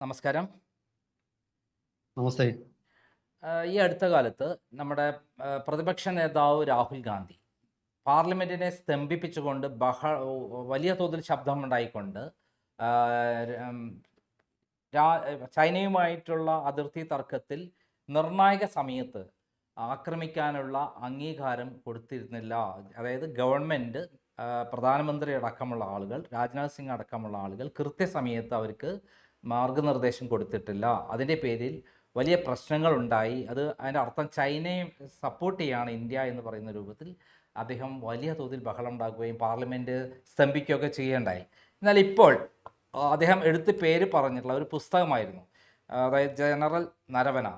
നമസ്കാരം. നമസ്തേ. ഈ അടുത്ത കാലത്ത് നമ്മുടെ പ്രതിപക്ഷ നേതാവ് രാഹുൽ ഗാന്ധി പാർലമെന്റിനെ സ്തംഭിപ്പിച്ചുകൊണ്ട് ബഹ വലിയ തോതിൽ ശബ്ദമുണ്ടായിക്കൊണ്ട് ചൈനയുമായിട്ടുള്ള അതിർത്തി തർക്കത്തിൽ നിർണായക സമയത്ത് ആക്രമിക്കാനുള്ള അംഗീകാരം കൊടുത്തിരുന്നില്ല. അതായത് ഗവൺമെന്റ് പ്രധാനമന്ത്രി അടക്കമുള്ള ആളുകൾ രാജ്നാഥ് സിംഗ് അടക്കമുള്ള ആളുകൾ കൃത്യസമയത്ത് അവർക്ക് മാർഗനിർദ്ദേശം കൊടുത്തിട്ടില്ല. അതിന്റെ പേരിൽ വലിയ പ്രശ്നങ്ങൾ ഉണ്ടായി അത് അതിന്റെ അർത്ഥം ചൈനയെ സപ്പോർട്ട് ചെയ്യാണ് ഇന്ത്യ എന്ന് പറയുന്ന രൂപത്തിൽ അദ്ദേഹം വലിയ തോതിൽ ബഹളം ഉണ്ടാക്കുകയും പാർലമെന്റ് സ്തംഭിക്കുകയൊക്കെ ചെയ്യേണ്ടായി. എന്നാൽ ഇപ്പോൾ അദ്ദേഹം എടുത്ത് പേര് പറഞ്ഞിട്ടുള്ള ഒരു പുസ്തകമായിരുന്നു. അതായത് ജനറൽ നരവന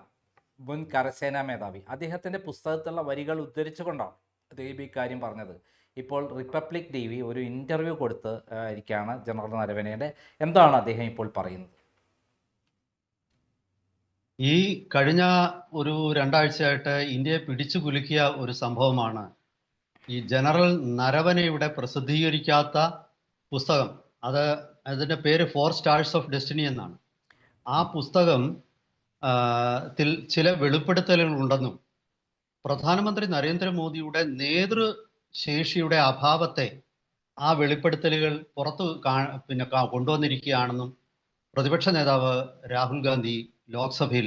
മുൻ കരസേനാ മേധാവി. അദ്ദേഹത്തിന്റെ പുസ്തകത്തിലുള്ള വരികൾ ഉദ്ധരിച്ചുകൊണ്ടാണ് അദ്ദേഹം ഈ കാര്യം പറഞ്ഞത്. ഇപ്പോൾ റിപ്പബ്ലിക് ടി വി ഒരു ഇന്റർവ്യൂ കൊടുത്ത് ഇരിക്കുകയാണ് ജനറൽ നരവനയുടെ എന്താണ് അദ്ദേഹം ഇപ്പോൾ പറയുന്നത്? ഈ കഴിഞ്ഞ ഒരു രണ്ടാഴ്ചയായിട്ട് ഇന്ത്യയെ പിടിച്ചു കുലുക്കിയ ഒരു സംഭവമാണ് ഈ ജനറൽ നരവനയുടെ പ്രസിദ്ധീകരിക്കാത്ത പുസ്തകം. അത് അതിന്റെ പേര് ഫോർ സ്റ്റാർസ് ഓഫ് ഡെസ്റ്റിനി എന്നാണ്. ആ പുസ്തകം ചില വെളിപ്പെടുത്തലുകൾ ഉണ്ടെന്നും പ്രധാനമന്ത്രി നരേന്ദ്രമോദിയുടെ നേതൃശേഷിയുടെ അഭാവത്തെ ആ വെളിപ്പെടുത്തലുകൾ പുറത്തു കാ പിന്നെ കൊണ്ടുവന്നിരിക്കുകയാണെന്നും പ്രതിപക്ഷ നേതാവ് രാഹുൽ ഗാന്ധി ലോക്സഭയിൽ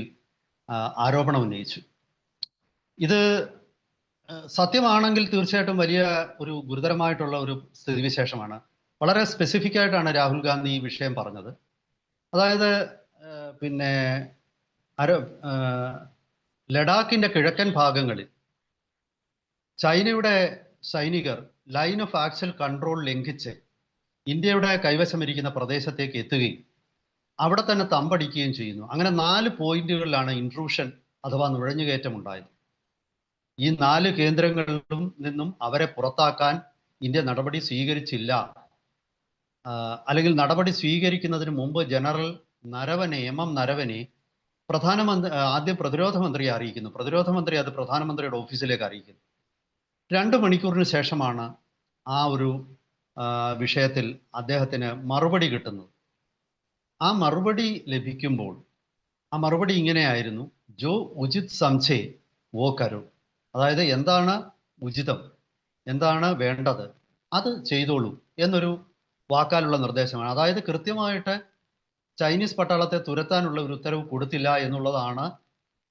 ആരോപണം ഉന്നയിച്ചു. ഇത് സത്യമാണെങ്കിൽ തീർച്ചയായിട്ടും വലിയ ഒരു ഗുരുതരമായിട്ടുള്ള ഒരു സ്ഥിതിവിശേഷമാണ്. വളരെ സ്പെസിഫിക് ആയിട്ടാണ് രാഹുൽ ഗാന്ധി ഈ വിഷയം പറഞ്ഞത്. അതായത് പിന്നെ അരോ ലഡാക്കിന്റെ കിഴക്കൻ ഭാഗങ്ങളിൽ ചൈനയുടെ സൈനികർ ലൈൻ ഓഫ് ആക്സൽ കൺട്രോൾ ലംഘിച്ച് ഇന്ത്യയുടെ കൈവശമിരിക്കുന്ന പ്രദേശത്തേക്ക് എത്തുകയും അവിടെ തന്നെ തമ്പടിക്കുകയും ചെയ്യുന്നു. അങ്ങനെ നാല് പോയിന്റുകളിലാണ് ഇൻട്രൂഷൻ അഥവാ നുഴഞ്ഞുകയറ്റം ഉണ്ടായത് ഈ നാല് കേന്ദ്രങ്ങളിലും നിന്നും അവരെ പുറത്താക്കാൻ ഇന്ത്യ നടപടി സ്വീകരിച്ചില്ല. അല്ലെങ്കിൽ നടപടി സ്വീകരിക്കുന്നതിന് മുമ്പ് general Naravane M M Naravane പ്രധാനമന്ത്രി ആദ്യം പ്രതിരോധ മന്ത്രിയെ അറിയിക്കുന്നു. പ്രതിരോധ മന്ത്രി അത് പ്രധാനമന്ത്രിയുടെ ഓഫീസിലേക്ക് അറിയിക്കുന്നു. രണ്ട് മണിക്കൂറിന് ശേഷമാണ് ആ ഒരു വിഷയത്തിൽ അദ്ദേഹത്തിന് മറുപടി കിട്ടുന്നത്. ആ മറുപടി ലഭിക്കുമ്പോൾ ആ മറുപടി ഇങ്ങനെയായിരുന്നു. ജോ ഉചിത് സംശയ വോ കരു. അതായത് എന്താണ് ഉചിതം? എന്താണ് വേണ്ടത്? അത് ചെയ്തോളൂ എന്നൊരു വാക്കാലുള്ള നിർദ്ദേശമാണ്. അതായത് കൃത്യമായിട്ട് ചൈനീസ് പട്ടാളത്തെ തുരത്താനുള്ള ഒരു ഉത്തരവ് കൊടുത്തില്ല എന്നുള്ളതാണ്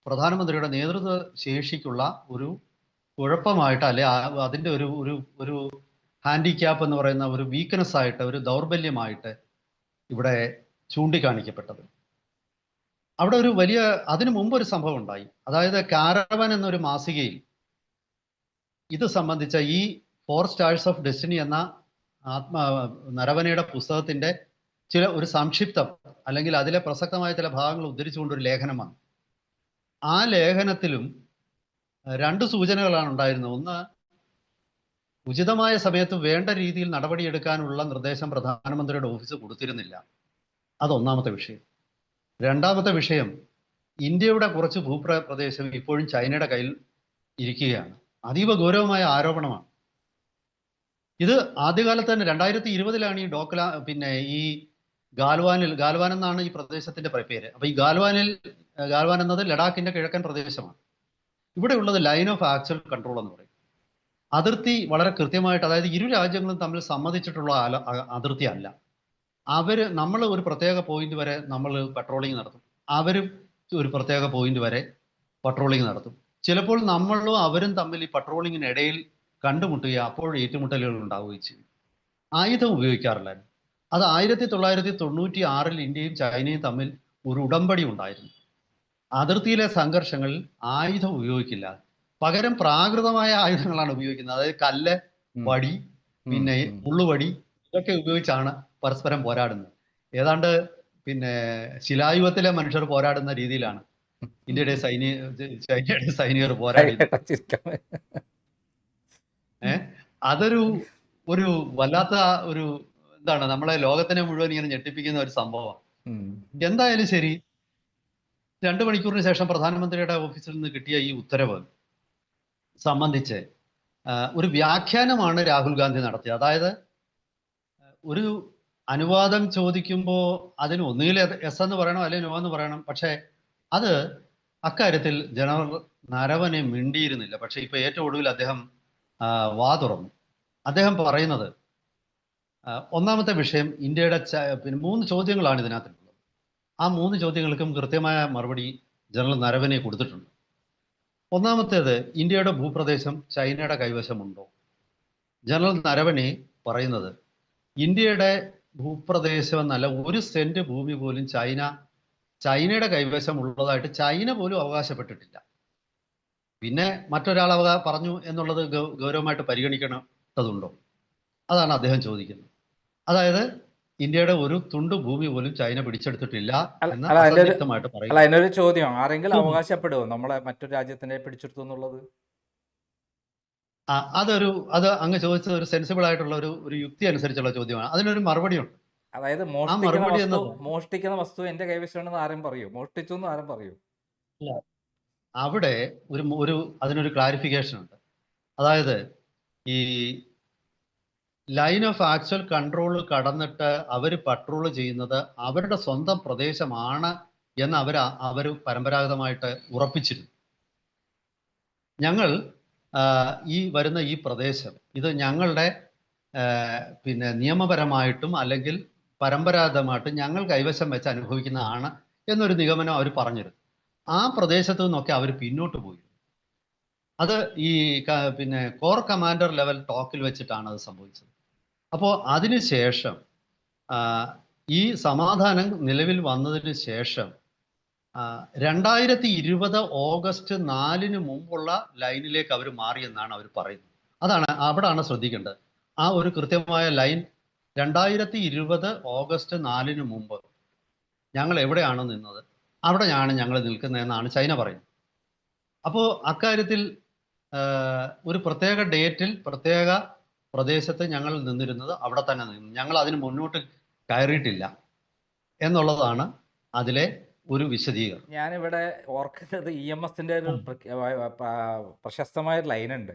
പ്രധാനമന്ത്രിയുടെ നേതൃത്വ ശേഷിക്കുള്ള ഒരു കുഴപ്പമായിട്ട് അല്ലെ അതിന്റെ ഒരു ഒരു ഒരു ഹാൻഡിക്യാപ്പ് എന്ന് പറയുന്ന ഒരു വീക്ക്നെസ് ആയിട്ട് ഒരു ദൗർബല്യമായിട്ട് ഇവിടെ ചൂണ്ടിക്കാണിക്കപ്പെട്ടത്. അവിടെ ഒരു വലിയ അതിനു മുമ്പ് ഒരു സംഭവം ഉണ്ടായി. അതായത് കാരവൻ എന്നൊരു മാസികയിൽ ഇത് സംബന്ധിച്ച ഈ ഫോർ സ്റ്റാഴ്സ് ഓഫ് ഡെസ്റ്റിനി എന്ന ആത്മ നരവനയുടെ പുസ്തകത്തിന്റെ ചില ഒരു സംക്ഷിപ്തം അല്ലെങ്കിൽ അതിലെ പ്രസക്തമായ ചില ഭാഗങ്ങൾ ഉദ്ധരിച്ചുകൊണ്ട് ഒരു ലേഖനം വന്നു. ആ ലേഖനത്തിലും രണ്ട് സൂചനകളാണ് ഉണ്ടായിരുന്നത്. ഒന്ന് ഉചിതമായ സമയത്ത് വേണ്ട രീതിയിൽ നടപടിയെടുക്കാനുള്ള നിർദ്ദേശം പ്രധാനമന്ത്രിയുടെ ഓഫീസ് കൊടുത്തിരുന്നില്ല. അതൊന്നാമത്തെ വിഷയം. രണ്ടാമത്തെ വിഷയം ഇന്ത്യയുടെ കുറച്ച് ഭൂപ്ര പ്രദേശം ഇപ്പോഴും ചൈനയുടെ കയ്യിൽ ഇരിക്കുകയാണ്. അതീവ ഗൗരവമായ ആരോപണമാണ്. ഇത് ആദ്യകാലത്ത് തന്നെ രണ്ടായിരത്തി ഇരുപതിലാണ് ഈ ഡോക്ല പിന്നെ ഈ ഗാൽവാനിൽ ഗാൽവാൻ എന്നാണ് ഈ പ്രദേശത്തിന്റെ പ്ര- അപ്പൊ ഈ ഗാൽവാനിൽ ഗാൽവാൻ എന്നത് ലഡാക്കിന്റെ കിഴക്കൻ പ്രദേശമാണ്. ഇവിടെ ഉള്ളത് ലൈൻ ഓഫ് ആക്ച്വൽ കൺട്രോൾ എന്ന് പറയും. അതിർത്തി വളരെ കൃത്യമായിട്ട് അതായത് ഇരു രാജ്യങ്ങളും തമ്മിൽ സമ്മതിച്ചിട്ടുള്ള അതിർത്തി അല്ല. അവർ നമ്മൾ ഒരു പ്രത്യേക പോയിന്റ് വരെ നമ്മൾ പട്രോളിംഗ് നടത്തും. അവരും ഒരു പ്രത്യേക പോയിന്റ് വരെ പട്രോളിംഗ് നടത്തും. ചിലപ്പോൾ നമ്മളും അവരും തമ്മിൽ ഈ പട്രോളിങ്ങിനിടയിൽ കണ്ടുമുട്ടുകയും അപ്പോൾ ഏറ്റുമുട്ടലുകൾ ഉണ്ടാവുകയും ചെയ്യും. ആയുധം ഉപയോഗിക്കാറില്ല. അത് ആയിരത്തി തൊള്ളായിരത്തി തൊണ്ണൂറ്റി ആറിൽ ഇന്ത്യയും ചൈനയും തമ്മിൽ ഒരു ഉടമ്പടി ഉണ്ടായിരുന്നു. അതിർത്തിയിലെ സംഘർഷങ്ങളിൽ ആയുധം ഉപയോഗിക്കില്ല. പകരം പ്രാകൃതമായ ആയുധങ്ങളാണ് ഉപയോഗിക്കുന്നത്. അതായത് കല്ല് വടി പിന്നെ ഉള്ളുവടി ഇതൊക്കെ ഉപയോഗിച്ചാണ് പരസ്പരം പോരാടുന്നത്. ഏതാണ്ട് പിന്നെ ശിലായുഗത്തിലെ മനുഷ്യർ പോരാടുന്ന രീതിയിലാണ്. ഇന്ത്യയുടെ സൈനിക ചൈനയുടെ സൈനികർ പോരാടി. അതൊരു ഒരു വല്ലാത്ത ഒരു എന്താണ് നമ്മളെ ലോകത്തിനെ മുഴുവൻ ഇങ്ങനെ ഞെട്ടിപ്പിക്കുന്ന ഒരു സംഭവമാണ്. എന്തായാലും ശരി രണ്ടു മണിക്കൂറിന് ശേഷം പ്രധാനമന്ത്രിയുടെ ഓഫീസിൽ നിന്ന് കിട്ടിയ ഈ ഉത്തരവ് സംബന്ധിച്ച് ഒരു വ്യാഖ്യാനമാണ് രാഹുൽ ഗാന്ധി നടത്തിയത് അതായത് ഒരു അനുവാദം ചോദിക്കുമ്പോൾ അതിന് ഒന്നുകിൽ എസ് എന്ന് പറയണം അല്ലെങ്കിൽ നോ എന്ന് പറയണം. പക്ഷേ അത് അക്കാര്യത്തിൽ ജനറൽ നരവനെ മിണ്ടിയിരുന്നില്ല. പക്ഷേ ഇപ്പൊ ഏറ്റവും ഒടുവിൽ അദ്ദേഹം വാ തുറന്നു. അദ്ദേഹം പറയുന്നത് ഒന്നാമത്തെ വിഷയം ഇന്ത്യയുടെ പിന്നെ മൂന്ന് ചോദ്യങ്ങളാണ് ഇതിനകത്തുള്ളത് ആ മൂന്ന് ചോദ്യങ്ങൾക്കും കൃത്യമായ മറുപടി ജനറൽ നരവനെ കൊടുത്തിട്ടുണ്ട്. ഒന്നാമത്തേത് ഇന്ത്യയുടെ ഭൂപ്രദേശം ചൈനയുടെ കൈവശമുണ്ടോ? ജനറൽ നരവനെ പറയുന്നത് ഇന്ത്യയുടെ ഭൂപ്രദേശം എന്നല്ല ഒരു സെന്റ് ഭൂമി പോലും ചൈന ചൈനയുടെ കൈവശം ഉള്ളതായിട്ട് ചൈന പോലും അവകാശപ്പെട്ടിട്ടില്ല. പിന്നെ മറ്റൊരാൾ അവ പറഞ്ഞു എന്നുള്ളത് ഗൗരവമായിട്ട് പരിഗണിക്കേണ്ടതുണ്ടോ അതാണ് അദ്ദേഹം ചോദിക്കുന്നത്. അതായത് ഇന്ത്യയുടെ ഒരു തുണ്ട് ഭൂമി പോലും ചൈന പിടിച്ചെടുത്തിട്ടില്ല അല്ല, അതിന്റെ ഒരു- ചോദ്യം ആരെങ്കിലും. അവകാശപ്പെടുമോ നമ്മളെ മറ്റൊരു രാജ്യത്തിനെ പിടിച്ചെടുത്തു എന്നുള്ളത്? അതൊരു അത് അങ്ങ് ചോദിച്ചത് ഒരു സെൻസിബിൾ ആയിട്ടുള്ള ഒരു ഒരു യുക്തി അനുസരിച്ചുള്ള ചോദ്യമാണ്. അതിനൊരു മറുപടിയുണ്ട്. അതായത് മോഷ്ടിക്കുന്ന മറുപടി മോഷ്ടിക്കുന്ന വസ്തു എന്റെ കൈവശമാണെന്ന് ആരും പറയൂ. മോഷ്ടിച്ചു എന്ന് ആരും പറയൂ. അവിടെ ഒരു ഒരു അതിനൊരു ക്ലാരിഫിക്കേഷൻ ഉണ്ട്. അതായത് ഈ ലൈൻ ഓഫ് ആക്ച്വൽ കൺട്രോൾ കടന്നിട്ട് അവർ പട്രോൾ ചെയ്യുന്നത് അവരുടെ സ്വന്തം പ്രദേശമാണ് എന്ന് അവർ അവർ പരമ്പരാഗതമായിട്ട് ഉറപ്പിച്ചിരുന്നു. ഞങ്ങൾ ഈ വരുന്ന ഈ പ്രദേശം ഇത് ഞങ്ങളുടെ പിന്നെ നിയമപരമായിട്ടും അല്ലെങ്കിൽ പരമ്പരാഗതമായിട്ടും ഞങ്ങൾ കൈവശം വെച്ച് അനുഭവിക്കുന്നതാണ് എന്നൊരു നിഗമനം അവർ പറഞ്ഞിരുന്നു. ആ പ്രദേശത്ത് നിന്നൊക്കെ അവർ പിന്നോട്ട് പോയി. അത് ഈ പിന്നെ കോർ കമാൻഡർ ലെവൽ ടോക്കിൽ വെച്ചിട്ടാണ് അത് സംഭവിച്ചത്. അപ്പോൾ അതിനുശേഷം ശേഷം ഈ സമാധാനം നിലവിൽ വന്നതിന് ശേഷം രണ്ടായിരത്തി ഇരുപത് ഓഗസ്റ്റ് നാലിന് മുമ്പുള്ള ലൈനിലേക്ക് അവർ മാറിയെന്നാണ് അവർ പറയുന്നത്. അതാണ് അവിടാണ് ശ്രദ്ധിക്കേണ്ടത്. ആ ഒരു കൃത്യമായ ലൈൻ രണ്ടായിരത്തി ഇരുപത് ഓഗസ്റ്റ് നാലിന് മുമ്പ് ഞങ്ങൾ എവിടെയാണ് നിന്നത്? അവിടെയാണ് ഞങ്ങൾ നിൽക്കുന്നതെന്നാണ് ചൈന പറയുന്നത്. അപ്പോൾ അക്കാര്യത്തിൽ ഒരു പ്രത്യേക ഡേറ്റിൽ പ്രത്യേക പ്രദേശത്ത് ഞങ്ങൾ നിന്നിരുന്നത് അവിടെ തന്നെ നിന്നു. ഞങ്ങൾ അതിന് മുന്നോട്ട് കയറിയിട്ടില്ല എന്നുള്ളതാണ് അതിലെ ഒരു വിശദീകരണം. ഞാനിവിടെ ഓർക്കുന്നത് ഇ എം എസിന്റെ ഒരു പ്രശസ്തമായ ഒരു ഉണ്ട്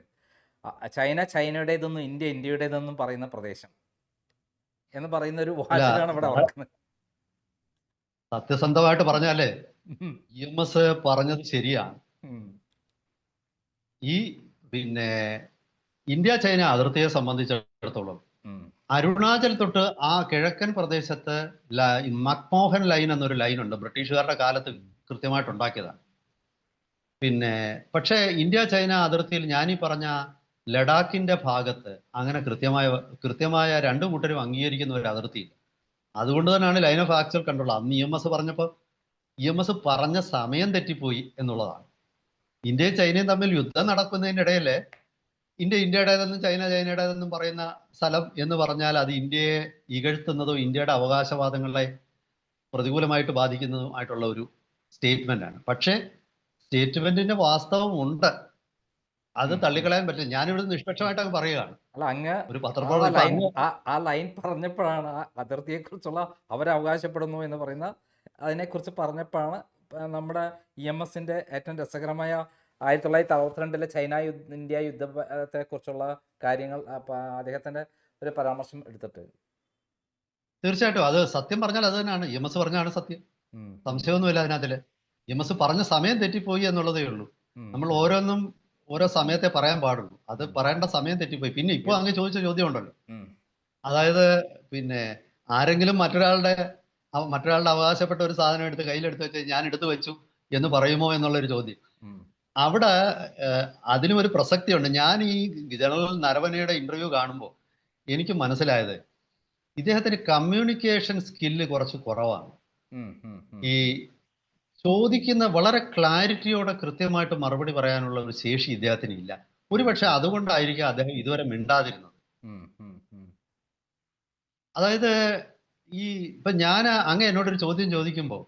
ചൈന ചൈനയുടേതെന്നും ഇന്ത്യ ഇന്ത്യയുടേതെന്നും പറയുന്ന പ്രദേശം എന്ന് പറയുന്ന ഒരു വാചകമാണ് ഇവിടെ ഓർക്കുന്നത്. സത്യസന്ധമായിട്ട് പറഞ്ഞാലേ ഇ എം എസ് പറഞ്ഞത് ശരിയാണ്. ഈ പിന്നെ ഇന്ത്യ ചൈന അതിർത്തിയെ സംബന്ധിച്ചിടത്തോളം അരുണാചൽ തൊട്ട് ആ കിഴക്കൻ പ്രദേശത്ത് മക്മോഹൻ ലൈൻ എന്നൊരു ലൈൻ ഉണ്ട് ബ്രിട്ടീഷുകാരുടെ കാലത്ത് കൃത്യമായിട്ട് ഉണ്ടാക്കിയതാണ്. പിന്നെ പക്ഷേ ഇന്ത്യ ചൈന അതിർത്തിയിൽ ഞാനീ പറഞ്ഞ ലഡാക്കിന്റെ ഭാഗത്ത് അങ്ങനെ കൃത്യമായ കൃത്യമായ രണ്ടു കൂട്ടരും അംഗീകരിക്കുന്ന ഒരു അതിർത്തിയില്ല. അതുകൊണ്ട് തന്നെയാണ് ലൈൻ ഓഫ് ആക്ച്വൽ കൺട്രോൾ. അന്ന് ഇ എം എസ് പറഞ്ഞപ്പോൾ ഇ എം എസ് പറഞ്ഞ സമയം തെറ്റിപ്പോയി എന്നുള്ളതാണ്. ഇന്ത്യയും ചൈനയും തമ്മിൽ യുദ്ധം നടക്കുന്നതിനിടയിൽ ഇന്ത്യ ഇന്ത്യയുടേതെന്നും ചൈന ചൈനയുടേതെന്നും പറയുന്ന സ്ഥലം എന്ന് പറഞ്ഞാൽ അത് ഇന്ത്യയെ ഇകഴ്ത്തുന്നതോ ഇന്ത്യയുടെ അവകാശവാദങ്ങളെ പ്രതികൂലമായിട്ട് ബാധിക്കുന്നതും ആയിട്ടുള്ള ഒരു സ്റ്റേറ്റ്മെന്റ് ആണ്. പക്ഷേ സ്റ്റേറ്റ്മെന്റിന്റെ വാസ്തവം ഉണ്ട്. അത് തള്ളിക്കളയാൻ പറ്റില്ല. ഞാനിവിടെ നിഷ്പക്ഷമായിട്ട് അങ്ങ് പറയുകയാണ്. അല്ല അങ്ങ് ഒരു പത്രപ്രവർത്തകൻ ആ ലൈൻ പറഞ്ഞപ്പോഴാണ് ആ അതിർത്തിയെക്കുറിച്ചുള്ള അവരവകാശപ്പെടുന്നു എന്ന് പറയുന്ന അതിനെക്കുറിച്ച് പറഞ്ഞപ്പോഴാണ് നമ്മുടെ ഇ എം എസിന്റെ ഏറ്റവും രസകരമായ ആയിരത്തി തൊള്ളായിരത്തി അറുപത്തിരണ്ടിലെ ചൈന യുദ്ധ ഇന്ത്യ യുദ്ധത്തെ കുറിച്ചുള്ള കാര്യങ്ങൾ അദ്ദേഹത്തിന്റെ ഒരു പരാമർശം എടുത്തിട്ട്. തീർച്ചയായിട്ടും. അത് സത്യം പറഞ്ഞാൽ അത് തന്നെയാണ്. എം എസ് പറഞ്ഞാണ് സത്യം. സംശയമൊന്നുമില്ല അതിനകത്തിൽ. എം എസ് പറഞ്ഞ സമയം തെറ്റിപ്പോയി എന്നുള്ളതേ ഉള്ളൂ. നമ്മൾ ഓരോന്നും ഓരോ സമയത്തെ പറയാൻ പാടുള്ളൂ. അത് പറയേണ്ട സമയം തെറ്റിപ്പോയി. പിന്നെ ഇപ്പൊ അങ്ങ് ചോദിച്ച ചോദ്യം ഉണ്ടല്ലോ അതായത് പിന്നെ ആരെങ്കിലും മറ്റൊരാളുടെ മറ്റൊരാളുടെ അവകാശപ്പെട്ട ഒരു സാധനം എടുത്ത് കയ്യിലെടുത്ത് വെച്ച് ഞാൻ എടുത്തു വെച്ചു എന്ന് പറയുമോ എന്നുള്ളൊരു ചോദ്യം. അവിടെ അതിനും ഒരു പ്രസക്തിയുണ്ട് ഞാൻ ഈ ജനറൽ നരവനയുടെ ഇന്റർവ്യൂ കാണുമ്പോൾ എനിക്ക് മനസ്സിലായത് ഇദ്ദേഹത്തിന് കമ്മ്യൂണിക്കേഷൻ സ്കില്ല് കുറച്ച് കുറവാണ്. ഈ ചോദിക്കുന്ന വളരെ ക്ലാരിറ്റിയോടെ കൃത്യമായിട്ട് മറുപടി പറയാനുള്ള ഒരു ശേഷി ഇദ്ദേഹത്തിന് ഇല്ല ഒരുപക്ഷെ അതുകൊണ്ടായിരിക്കും അദ്ദേഹം ഇതുവരെ മിണ്ടാതിരുന്നത്. അതായത് ഈ ഇപ്പൊ ഞാൻ അങ്ങ് എന്നോടൊരു ചോദ്യം ചോദിക്കുമ്പോൾ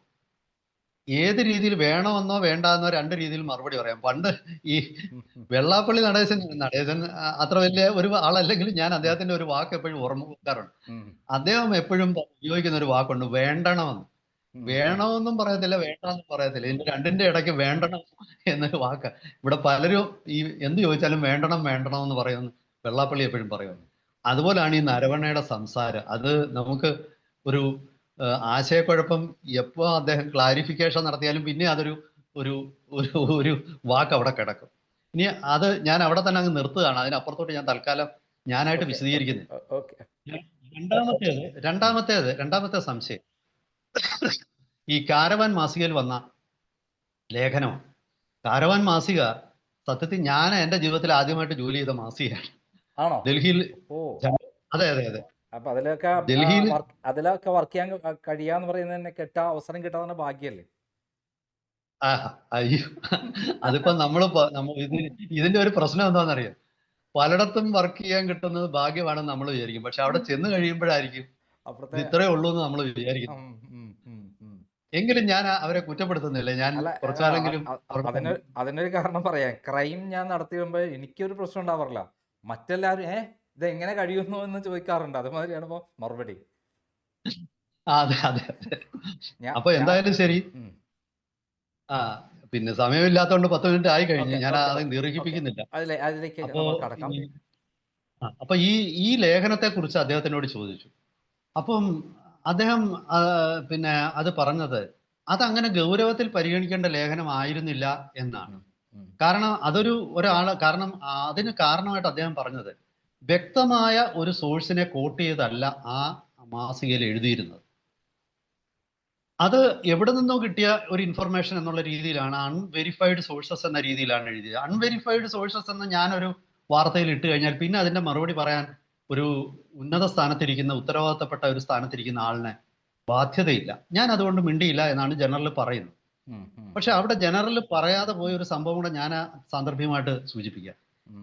ഏത് രീതിയിൽ വേണമെന്നോ വേണ്ടാന്നോ രണ്ട് രീതിയിൽ മറുപടി പറയാം. പണ്ട് ഈ. വെള്ളാപ്പള്ളി നടേശൻ നടേശൻ അത്ര വലിയ ഒരു ആളല്ലെങ്കിലും ഞാൻ അദ്ദേഹത്തിന്റെ ഒരു വാക്ക് എപ്പോഴും ഓർമ്മ വെക്കാറുണ്ട് അദ്ദേഹം എപ്പോഴും ഉപയോഗിക്കുന്ന ഒരു വാക്കുണ്ട് വേണ്ടണമെന്ന്. വേണമെന്നും പറയത്തില്ല വേണ്ടെന്നും പറയത്തില്ല. ഇതിന്റെ രണ്ടിന്റെ ഇടയ്ക്ക് വേണ്ടണം എന്നൊരു വാക്ക്. ഇവിടെ പലരും ഈ എന്ത് ചോദിച്ചാലും വേണ്ടണം വേണ്ടണം എന്ന് പറയുന്നു വെള്ളാപ്പള്ളി എപ്പോഴും പറയുന്നു. അതുപോലാണ് ഈ നരവണയുടെ സംസാരം. അത് നമുക്ക് ഒരു ആശയക്കുഴപ്പം എപ്പോ അദ്ദേഹം ക്ലാരിഫിക്കേഷൻ നടത്തിയാലും പിന്നെ അതൊരു ഒരു ഒരു ഒരു വാക്ക് അവിടെ കിടക്കും. ഇനി അത് ഞാൻ അവിടെ തന്നെ അങ്ങ് നിർത്തുകയാണ്. അതിനപ്പുറത്തോട്ട് ഞാൻ തൽക്കാലം ഞാനായിട്ട് വിശദീകരിക്കുന്നില്ല ഓക്കെ. രണ്ടാമത്തേത്? രണ്ടാമത്തേത് രണ്ടാമത്തെ സംശയം. ഈ കാരവാൻ മാസികയിൽ വന്ന ലേഖനം കാരവാൻ മാസിക സത്യത്തിൽ ഞാൻ എന്റെ ജീവിതത്തിൽ ആദ്യമായിട്ട് ജോലി ചെയ്ത മാസികയാണ്. ആണോ? ഡൽഹിയിൽ ഓ. അതെ അതെ അതെ. അപ്പൊ അതിലൊക്കെ അതിലൊക്കെ വർക്ക് ചെയ്യാൻ കഴിയാന്ന് പറയുന്നത് തന്നെ കെട്ട അവസരം കിട്ടാതെ ഭാഗ്യല്ലേ? അയ്യോ. അതിപ്പോ നമ്മൾ ഇതിന്റെ ഒരു പ്രശ്നം എന്താണെന്നറിയാം പലയിടത്തും വർക്ക് ചെയ്യാൻ കിട്ടുന്നത് ഭാഗ്യമാണെന്ന് നമ്മൾ വിചാരിക്കും. പക്ഷെ അവിടെ ചെന്ന് കഴിയുമ്പോഴായിരിക്കും. ഇത്രേ ഉള്ളൂ എന്ന് നമ്മൾ വിചാരിക്കും. എങ്കിലും ഞാൻ അവരെ കുറ്റപ്പെടുത്തുന്നില്ല. ഞാൻ കുറച്ചാലെങ്കിലും അതിനൊരു കാരണം പറയാം. ക്രൈം ഞാൻ നടത്തി വരുമ്പോ എനിക്കൊരു പ്രശ്നം ഉണ്ടാവാറില്ല. മറ്റെല്ലാവരും ഏ ഇത് എങ്ങനെ കഴിയുന്നു എന്ന് ചോദിക്കാറുണ്ട്. അതുമാതിരിയാണ് ഇപ്പൊ മറുപടി. അതെ അതെ അപ്പൊ എന്തായാലും ശരി. ആ പിന്നെ സമയമില്ലാത്തതുകൊണ്ട് പത്ത് മിനിറ്റ് ആയി കഴിഞ്ഞു. ഞാൻ അത് ദീർഘിപ്പിക്കുന്നില്ല അപ്പോ ഈ- ഈ ലേഖനത്തെ കുറിച്ച് അദ്ദേഹത്തിനോട് ചോദിച്ചു. അപ്പം അദ്ദേഹം പിന്നെ അത് പറഞ്ഞത് അതങ്ങനെ ഗൗരവത്തിൽ പരിഗണിക്കേണ്ട ലേഖനമായിരുന്നില്ല എന്നാണ്. കാരണം അതൊരു ഒരാൾ കാരണം അതിന് കാരണമായിട്ട് അദ്ദേഹം പറഞ്ഞത് വ്യക്തമായ ഒരു സോഴ്സിനെ കോട്ട് ചെയ്തല്ല ആ മാസികയിൽ എഴുതിയിരുന്നത്. അത് എവിടെ നിന്നോ കിട്ടിയ ഒരു ഇൻഫർമേഷൻ എന്നുള്ള രീതിയിലാണ് അൺവെരിഫൈഡ് സോഴ്സസ് എന്ന രീതിയിലാണ് എഴുതിയത്. അൺവെരിഫൈഡ് സോഴ്സസ് എന്ന് ഞാനൊരു വാർത്തയിൽ ഇട്ട് കഴിഞ്ഞാൽ പിന്നെ അതിന്റെ മറുപടി പറയാൻ ഒരു ഉന്നത സ്ഥാനത്തിരിക്കുന്ന ഉത്തരവാദിത്തപ്പെട്ട ഒരു സ്ഥാനത്തിരിക്കുന്ന ആളിനെ ബാധ്യതയില്ല. ഞാൻ അതുകൊണ്ട് മിണ്ടിയില്ല എന്നാണ് ജനറൽ പറയുന്നത്. പക്ഷെ അവിടെ ജനറൽ പറയാതെ പോയ ഒരു സംഭവം കൂടെ ഞാൻ സാന്ദർഭികമായിട്ട് സൂചിപ്പിക്കാം.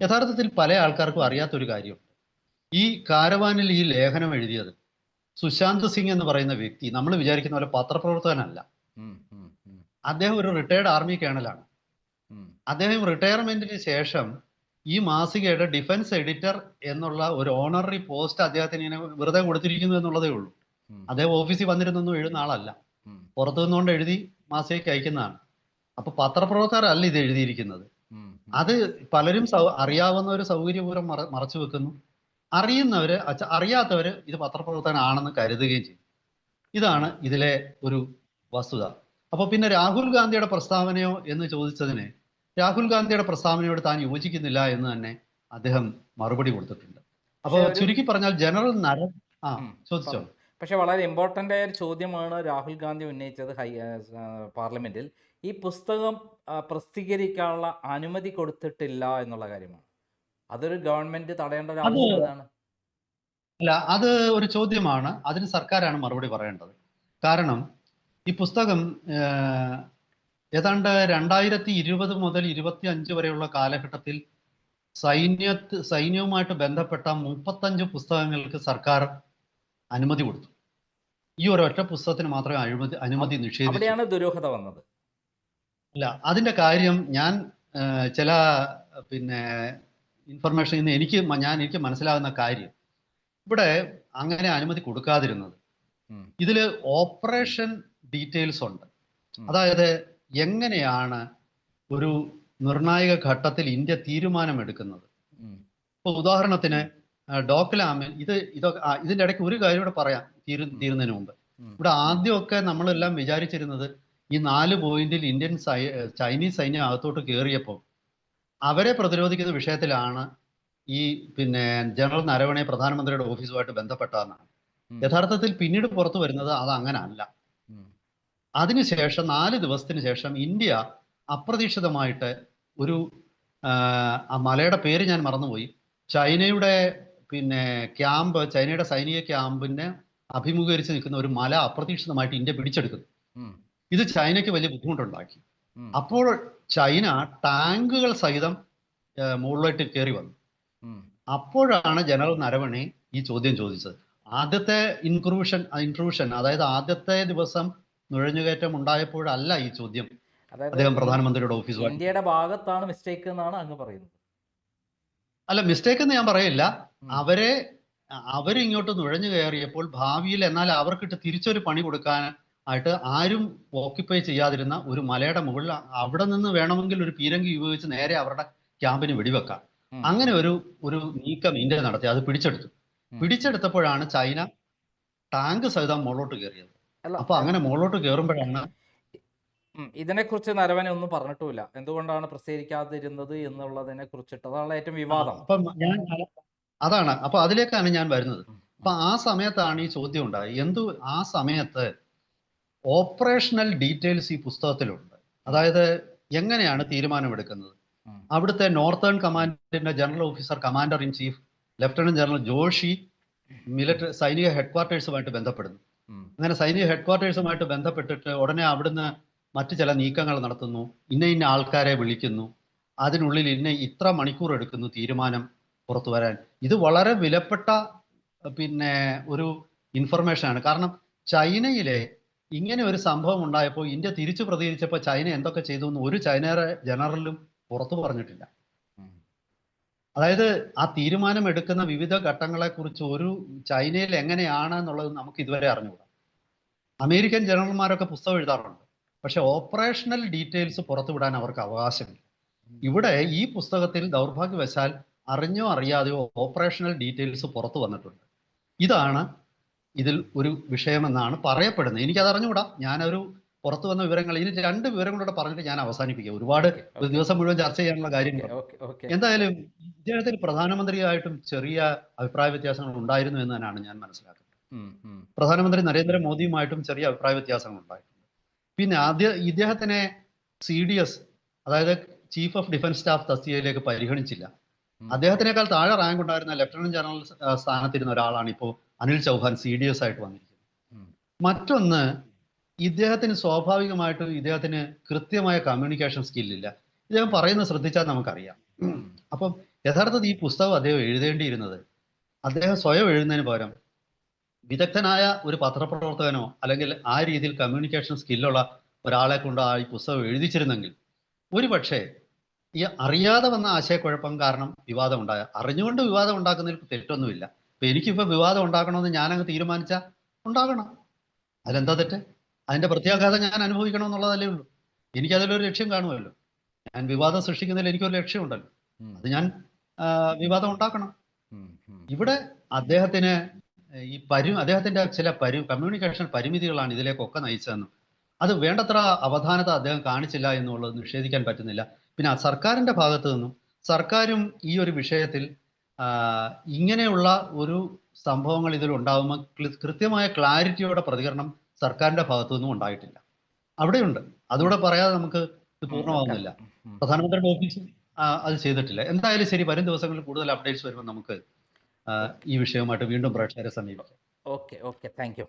യഥാർത്ഥത്തിൽ പല ആൾക്കാർക്കും അറിയാത്തൊരു കാര്യം. ഈ കാരവാനിൽ ഈ ലേഖനം എഴുതിയത് സുശാന്ത് സിംഗ് എന്ന് പറയുന്ന വ്യക്തി നമ്മൾ വിചാരിക്കുന്ന പോലെ പത്രപ്രവർത്തകനല്ല. അദ്ദേഹം ഒരു റിട്ടയർഡ് ആർമി കേണലാണ് അദ്ദേഹം റിട്ടയർമെന്റിന് ശേഷം ഈ മാസികയുടെ ഡിഫൻസ് എഡിറ്റർ എന്നുള്ള ഒരു ഓണററി പോസ്റ്റ് അദ്ദേഹത്തിന് ഇങ്ങനെ വെറുതെ കൊടുത്തിരിക്കുന്നു എന്നുള്ളതേ ഉള്ളൂ. അദ്ദേഹം ഓഫീസിൽ വന്നിരുന്നൊന്നും എഴുതുന്ന ആളല്ല. പുറത്തു നിന്നുകൊണ്ട് എഴുതി മാസികയ്ക്ക് അയക്കുന്നതാണ്. അപ്പൊ പത്രപ്രവർത്തകരല്ല ഇത് എഴുതിയിരിക്കുന്നത്. അത് പലരും അറിയാവുന്ന അറിയാവുന്നവർ സൗകര്യപൂർവം മറ മറച്ചു വെക്കുന്നു. അറിയുന്നവര് അറിയാത്തവര് ഇത് പത്രപ്രവർത്തനാണെന്ന് കരുതുകയും ചെയ്യും. ഇതാണ് ഇതിലെ ഒരു വസ്തുത. അപ്പൊ പിന്നെ രാഹുൽ ഗാന്ധിയുടെ പ്രസ്താവനയോ എന്ന് ചോദിച്ചതിന് രാഹുൽ ഗാന്ധിയുടെ പ്രസ്താവനയോട് താൻ യോജിക്കുന്നില്ല എന്ന് തന്നെ അദ്ദേഹം മറുപടി കൊടുത്തിട്ടുണ്ട്. അപ്പോൾ ചുരുക്കി പറഞ്ഞാൽ ജനറൽ നര ആ ചോദിച്ചോ? പക്ഷെ വളരെ ഇമ്പോർട്ടന്റ് ആയ ഒരു ചോദ്യമാണ് രാഹുൽ ഗാന്ധി ഉന്നയിച്ചത് ഹൈ പാർലമെന്റിൽ. ഈ പുസ്തകം പ്രസിദ്ധീകരിക്കാനുള്ള അനുമതി കൊടുത്തിട്ടില്ല എന്നുള്ള കാര്യമാണ്. അതൊരു ഗവൺമെന്റ് തടയേണ്ട ഒരു ആവശ്യമാണ് ആവശ്യം അല്ല അത് ഒരു ചോദ്യമാണ്. അതിന് സർക്കാരാണ് മറുപടി പറയേണ്ടത്. കാരണം ഈ പുസ്തകം ഏതാണ്ട് രണ്ടായിരത്തി ഇരുപത് മുതൽ ഇരുപത്തി അഞ്ച് വരെയുള്ള കാലഘട്ടത്തിൽ സൈന്യ സൈന്യവുമായിട്ട് ബന്ധപ്പെട്ട മുപ്പത്തഞ്ച് പുസ്തകങ്ങൾക്ക് സർക്കാർ അനുമതി കൊടുത്തു. ഈ ഒരൊറ്റ പുസ്തകത്തിന് മാത്രമേ അനുമതി അനുമതി നിഷേധിച്ചു. ദുരൂഹത വന്നത്. അല്ല അതിന്റെ കാര്യം ഞാൻ ചില പിന്നെ ഇൻഫർമേഷൻ ഇന്ന് എനിക്ക് ഞാൻ എനിക്ക് മനസ്സിലാകുന്ന കാര്യം. ഇവിടെ അങ്ങനെ അനുമതി കൊടുക്കാതിരുന്നത്. ഇതിൽ ഓപ്പറേഷൻ ഡീറ്റെയിൽസ് ഉണ്ട്. അതായത് എങ്ങനെയാണ് ഒരു നിർണായക ഘട്ടത്തിൽ ഇന്ത്യ തീരുമാനമെടുക്കുന്നത്? ഇപ്പോൾ ഇപ്പൊ ഉദാഹരണത്തിന് ഡോക്ലാമിൽ ഇത് ഇതൊക്കെ ഇതിന്റെ ഇടയ്ക്ക് ഒരു കാര്യം ഇവിടെ പറയാം തീരു തീരുന്നതിന് മുമ്പ്. ഇവിടെ ആദ്യമൊക്കെ നമ്മളെല്ലാം വിചാരിച്ചിരുന്നത് ഈ നാല് പോയിന്റിൽ ഇന്ത്യൻ സൈ ചൈനീസ് സൈന്യം അകത്തോട്ട് കയറിയപ്പോൾ അവരെ പ്രതിരോധിക്കുന്ന വിഷയത്തിലാണ് ഈ പിന്നെ ജനറൽ നരവണെ പ്രധാനമന്ത്രിയുടെ ഓഫീസുമായിട്ട് ബന്ധപ്പെട്ടതെന്നാണ് യഥാർത്ഥത്തിൽ പിന്നീട് പുറത്തു വരുന്നത് അത് അങ്ങനെ അല്ല അതിനുശേഷം നാല് ദിവസത്തിന് ശേഷം ഇന്ത്യ അപ്രതീക്ഷിതമായിട്ട് ഒരു ആ, മലയുടെ പേര് ഞാൻ മറന്നുപോയി. ചൈനയുടെ പിന്നെ ക്യാമ്പ് ചൈനയുടെ സൈനിക ക്യാമ്പിനെ അഭിമുഖീകരിച്ച് നിൽക്കുന്ന ഒരു മല അപ്രതീക്ഷിതമായിട്ട് ഇന്ത്യ പിടിച്ചെടുക്കുന്നു. ഇത് ചൈനയ്ക്ക് വലിയ ബുദ്ധിമുട്ടുണ്ടാക്കി. അപ്പോൾ ചൈന ടാങ്കുകൾ സഹിതം മുകളിലോട്ട് കയറി വന്നു. അപ്പോഴാണ് ജനറൽ നരവണി ഈ ചോദ്യം ചോദിച്ചത്. ആദ്യത്തെ ഇൻക്രൂഷൻ ഇൻക്രൂഷൻ അതായത് ആദ്യത്തെ ദിവസം നുഴഞ്ഞുകയറ്റം ഉണ്ടായപ്പോഴല്ല ഈ ചോദ്യം അദ്ദേഹം പ്രധാനമന്ത്രിയുടെ ഓഫീസ് ഇന്ത്യയുടെ ഭാഗത്താണ് മിസ്റ്റേക്ക് എന്നാണ് അങ്ങ് പറയുന്നത്. അല്ല മിസ്റ്റേക്ക് എന്ന് ഞാൻ പറയില്ല. അവരെ അവരിങ്ങോട്ട് നുഴഞ്ഞു കയറിയപ്പോൾ ഭാവിയിൽ എന്നാൽ അവർക്കിട്ട് തിരിച്ചൊരു പണി കൊടുക്കാൻ ആയിട്ട് ആരും ഓക്യുപ്പൈ ചെയ്യാതിരുന്ന ഒരു മലയുടെ മുകളിൽ അവിടെ നിന്ന് വേണമെങ്കിൽ ഒരു പീരങ്കി ഉപയോഗിച്ച് നേരെ അവരുടെ ക്യാമ്പിന് വെടിവെക്കാം. അങ്ങനെ ഒരു ഒരു നീക്കം ഇന്ത്യ നടത്തി. അത് പിടിച്ചെടുത്തു. പിടിച്ചെടുത്തപ്പോഴാണ് ചൈന ടാങ്ക് സഹിതം മുകളിലോട്ട് കയറിയത്. അപ്പൊ അങ്ങനെ മുകളിലോട്ട് കയറുമ്പോഴാണ് ഇതിനെക്കുറിച്ച് നരവനെ ഒന്നും പറഞ്ഞിട്ടില്ല എന്തുകൊണ്ടാണ് പ്രസിദ്ധീകരിക്കാതിരുന്നത് എന്നുള്ളതിനെ കുറിച്ചിട്ട് അതാണ് ഏറ്റവും വിവാദം. അപ്പം ഞാൻ അതാണ്. അപ്പൊ അതിലേക്കാണ് ഞാൻ വരുന്നത്. അപ്പൊ ആ സമയത്താണ് ഈ ചോദ്യം ഉണ്ടായത്. എന്തു ആ സമയത്ത് ഓപ്പറേഷണൽ ഡീറ്റെയിൽസ് ഈ പുസ്തകത്തിലുണ്ട്. അതായത് എങ്ങനെയാണ് തീരുമാനമെടുക്കുന്നത്? അവിടുത്തെ നോർത്തേൺ കമാൻഡിന്റെ general officer commander in chief lieutenant general Joshi military സൈനിക ഹെഡ്ക്വാർട്ടേഴ്സുമായിട്ട് ബന്ധപ്പെടുന്നു. അങ്ങനെ സൈനിക ഹെഡ്ക്വാർട്ടേഴ്സുമായിട്ട് ബന്ധപ്പെട്ടിട്ട് ഉടനെ അവിടുന്ന് മറ്റു ചില നീക്കങ്ങൾ നടത്തുന്നു. ഇന്ന ഇന്ന ആൾക്കാരെ വിളിക്കുന്നു. അതിനുള്ളിൽ ഇന്ന ഇത്ര മണിക്കൂർ എടുക്കുന്നു തീരുമാനം പുറത്തു വരാൻ. ഇത് വളരെ വിലപ്പെട്ട പിന്നെ ഒരു ഇൻഫർമേഷൻ ആണ്. കാരണം ചൈനയിലെ ഇങ്ങനെ ഒരു സംഭവം ഉണ്ടായപ്പോൾ ഇന്ത്യ തിരിച്ചു പ്രതികരിച്ചപ്പോൾ ചൈന എന്തൊക്കെ ചെയ്തു എന്ന് ഒരു ചൈനയുടെ ജനറലും പുറത്തു പറഞ്ഞിട്ടില്ല. അതായത് ആ തീരുമാനം എടുക്കുന്ന വിവിധ ഘട്ടങ്ങളെക്കുറിച്ച് ഒരു ചൈനയിൽ എങ്ങനെയാണ് എന്നുള്ളത് നമുക്ക് ഇതുവരെ അറിഞ്ഞുകൂടാ. അമേരിക്കൻ ജനറൽമാരൊക്കെ പുസ്തകം എഴുതാറുണ്ട്. പക്ഷെ ഓപ്പറേഷണൽ ഡീറ്റെയിൽസ് പുറത്തുവിടാൻ അവർക്ക് അവകാശമില്ല. ഇവിടെ ഈ പുസ്തകത്തിൽ ദൗർഭാഗ്യവശാൽ അറിഞ്ഞോ അറിയാതെയോ ഓപ്പറേഷണൽ ഡീറ്റെയിൽസ് പുറത്തു വന്നിട്ടുണ്ട്. ഇതാണ് ഇതിൽ ഒരു വിഷയമെന്നാണ് പറയപ്പെടുന്നത്. എനിക്കത് അറിഞ്ഞുകൂടാ. ഞാനൊരു പുറത്തു വന്ന വിവരങ്ങൾ ഇനി രണ്ട് വിവരങ്ങളൂടെ പറഞ്ഞിട്ട് ഞാൻ അവസാനിപ്പിക്കാം. ഒരുപാട് ഒരു ദിവസം മുഴുവൻ ചർച്ച ചെയ്യാനുള്ള കാര്യങ്ങൾ. എന്തായാലും ഇദ്ദേഹത്തിന് പ്രധാനമന്ത്രിയായിട്ടും ചെറിയ അഭിപ്രായ വ്യത്യാസങ്ങൾ ഉണ്ടായിരുന്നു എന്ന് തന്നെയാണ് ഞാൻ മനസ്സിലാക്കുന്നത്. പ്രധാനമന്ത്രി നരേന്ദ്രമോദിയുമായിട്ടും ചെറിയ അഭിപ്രായ വ്യത്യാസങ്ങൾ ഉണ്ടായിട്ടുണ്ട്. പിന്നെ ആദ്യ ഇദ്ദേഹത്തിനെ സി ഡി എസ് അതായത് ചീഫ് ഓഫ് ഡിഫൻസ് സ്റ്റാഫ് തസ്തികയിലേക്ക് പരിഗണിച്ചില്ല. അദ്ദേഹത്തിനേക്കാൾ താഴെ റാങ്ക് ഉണ്ടായിരുന്ന ലഫ്റ്റനന്റ് ജനറൽ സ്ഥാനത്തിരുന്ന ഒരാളാണ് ഇപ്പോൾ Anil Chauhan C D S ആയിട്ട് വന്നിരിക്കുന്നത്. മറ്റൊന്ന് ഇദ്ദേഹത്തിന് സ്വാഭാവികമായിട്ടും ഇദ്ദേഹത്തിന് കൃത്യമായ കമ്മ്യൂണിക്കേഷൻ സ്കില്ലില്ല ഇദ്ദേഹം പറയുന്നത് ശ്രദ്ധിച്ചാൽ നമുക്കറിയാം. അപ്പം യഥാർത്ഥത്തിൽ ഈ പുസ്തകം അദ്ദേഹം എഴുതേണ്ടിയിരുന്നത് അദ്ദേഹം സ്വയം എഴുതുന്നതിന് പകരം വിദഗ്ധനായ ഒരു പത്രപ്രവർത്തകനോ അല്ലെങ്കിൽ ആ രീതിയിൽ കമ്മ്യൂണിക്കേഷൻ സ്കില്ലുള്ള ഒരാളെ കൊണ്ട് ആ ഈ പുസ്തകം എഴുതിച്ചിരുന്നെങ്കിൽ ഒരുപക്ഷെ ഈ അറിയാതെ വന്ന ആശയക്കുഴപ്പം കാരണം വിവാദം ഉണ്ടായ അറിഞ്ഞുകൊണ്ട് വിവാദം ഉണ്ടാക്കുന്നതിൽ തെറ്റൊന്നുമില്ല. ഇപ്പൊ എനിക്കിപ്പോ വിവാദം ഉണ്ടാക്കണമെന്ന് ഞാനങ്ങ് തീരുമാനിച്ച ഉണ്ടാകണം. അതിലെന്താ തെറ്റ്? അതിന്റെ പ്രത്യാഘാതം ഞാൻ അനുഭവിക്കണം എന്നുള്ളതല്ലേ ഉള്ളൂ. എനിക്കതിലൊരു ലക്ഷ്യം കാണുമല്ലോ. ഞാൻ വിവാദം സൃഷ്ടിക്കുന്നതിൽ എനിക്കൊരു ലക്ഷ്യമുണ്ടല്ലോ. അത് ഞാൻ വിവാദം ഉണ്ടാക്കണം. ഇവിടെ അദ്ദേഹത്തിന് ഈ പരി അദ്ദേഹത്തിന്റെ ചില പരി കമ്മ്യൂണിക്കേഷൻ പരിമിതികളാണ് ഇതിലേക്കൊക്കെ നയിച്ചതെന്നും. അത് വേണ്ടത്ര അവധാനത അദ്ദേഹം കാണിച്ചില്ല എന്നുള്ളത് നിഷേധിക്കാൻ പറ്റുന്നില്ല. പിന്നെ സർക്കാരിന്റെ സർക്കാരിന്റെ ഭാഗത്തു നിന്നും സർക്കാരും ഈ ഒരു വിഷയത്തിൽ ഇങ്ങനെയുള്ള ഒരു സംഭവങ്ങൾ ഇതിൽ ഉണ്ടാകുമ്പോൾ കൃത്യമായ ക്ലാരിറ്റിയോടെ പ്രതികരണം സർക്കാരിന്റെ ഭാഗത്തു നിന്നും ഉണ്ടായിട്ടില്ല. അവിടെയുണ്ട്. അതുകൂടെ പറയാതെ നമുക്ക് ഇത് പൂർണമാകുന്നില്ല. പ്രധാനമന്ത്രിയുടെ ഓഫീസും അത് ചെയ്തിട്ടില്ല. എന്തായാലും ശരി വരും ദിവസങ്ങളിൽ കൂടുതൽ അപ്ഡേറ്റ്സ് വരുമ്പോൾ നമുക്ക് ഈ വിഷയവുമായിട്ട് വീണ്ടും പ്രേക്ഷകരെ സമീപിക്കാം. Okay okay. Thank you.